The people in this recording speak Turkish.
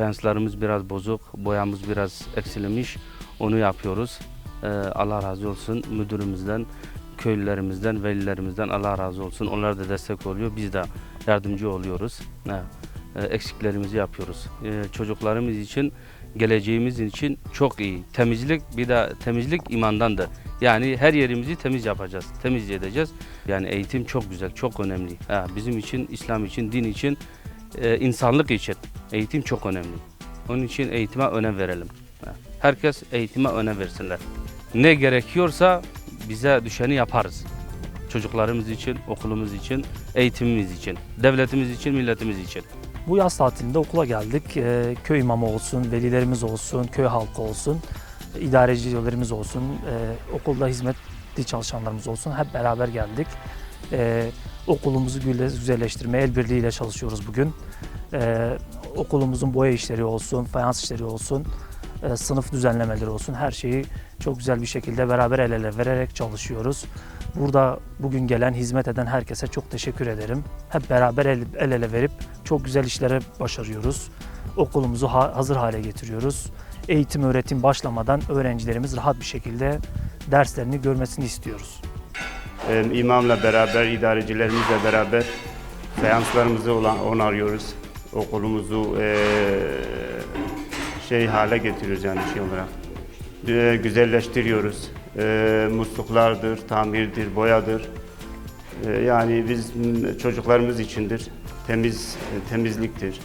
Fayanslarımız biraz bozuk, boyamız biraz eksilmiş. Onu yapıyoruz. Ee, Allah razı olsun müdürümüzden, köylülerimizden, velilerimizden Allah razı olsun. Onlar da destek oluyor. Biz de yardımcı oluyoruz. Ha, e, eksiklerimizi yapıyoruz. Ee, çocuklarımız için, geleceğimiz için çok iyi. Temizlik bir de temizlik imandandır. Yani her yerimizi temiz yapacağız, temiz edeceğiz. Yani eğitim çok güzel, çok önemli. Bizim için, İslam için, din için, e, insanlık için eğitim çok önemli. Onun için eğitime önem verelim. Herkes eğitime önem versinler. Ne gerekiyorsa bize düşeni yaparız. Çocuklarımız için, okulumuz için, eğitimimiz için, devletimiz için, milletimiz için. Bu yaz tatilinde okula geldik. Ee, köy imamı olsun, velilerimiz olsun, köy halkı olsun, idarecilerimiz olsun, e, okulda hizmetli çalışanlarımız olsun hep beraber geldik. Ee, okulumuzu güzelleştirmeye el birliğiyle çalışıyoruz bugün. Ee, okulumuzun boya işleri olsun, fayans işleri olsun, e, sınıf düzenlemeleri olsun her şeyi çok güzel bir şekilde beraber el ele vererek çalışıyoruz. Burada bugün gelen, hizmet eden herkese çok teşekkür ederim. Hep beraber el, el ele verip çok güzel işlere başarıyoruz. Okulumuzu ha- hazır hale getiriyoruz. Eğitim öğretim başlamadan öğrencilerimiz rahat bir şekilde derslerini görmesini istiyoruz. İmamla beraber, idarecilerimizle beraber fayanslarımızı olan onarıyoruz. Okulumuzu eee, şey hale getiriyoruz yani şey olarak. Eee, güzelleştiriyoruz. Eee, musluklardır, tamirdir, boyadır. Eee, yani biz çocuklarımız içindir. Temiz temizliktir.